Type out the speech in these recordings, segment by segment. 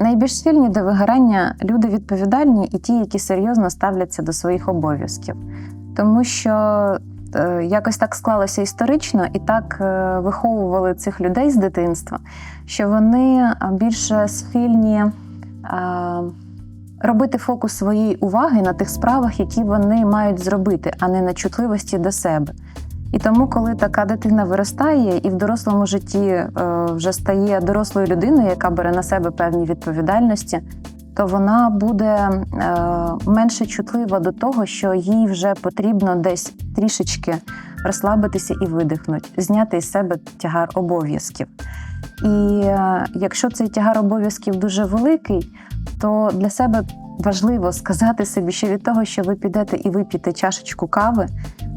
Найбільш схильні до вигорання люди відповідальні і ті, які серйозно ставляться до своїх обов'язків. Тому що е, якось так склалося історично і так е, виховували цих людей з дитинства, що вони більше схильні а, робити фокус своєї уваги на тих справах, які вони мають зробити, а не на чутливості до себе. І тому, коли така дитина виростає і в дорослому житті е, вже стає дорослою людиною, яка бере на себе певні відповідальності, то вона буде е, менше чутлива до того, що їй вже потрібно десь трішечки розслабитися і видихнути, зняти із себе тягар обов'язків. І е, якщо цей тягар обов'язків дуже великий, то для себе важливо сказати собі, що від того, що ви підете і вип'єте чашечку кави,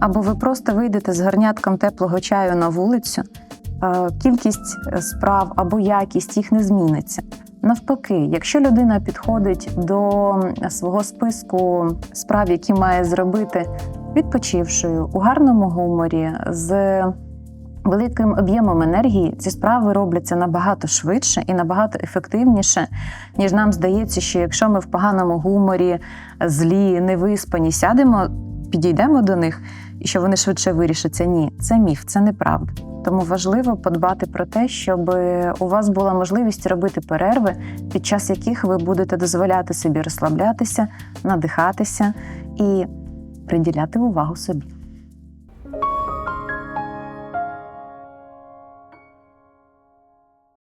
або ви просто вийдете з гарнятком теплого чаю на вулицю, е, кількість справ або якість їх не зміниться. Навпаки, якщо людина підходить до свого списку справ, які має зробити відпочившою, у гарному гуморі, з великим об'ємом енергії, ці справи робляться набагато швидше і набагато ефективніше, ніж нам здається, що якщо ми в поганому гуморі, злі, невиспані, сядемо, підійдемо до них і що вони швидше вирішаться. Ні, це міф, це неправда. Тому важливо подбати про те, щоб у вас була можливість робити перерви, під час яких ви будете дозволяти собі розслаблятися, надихатися і приділяти увагу собі.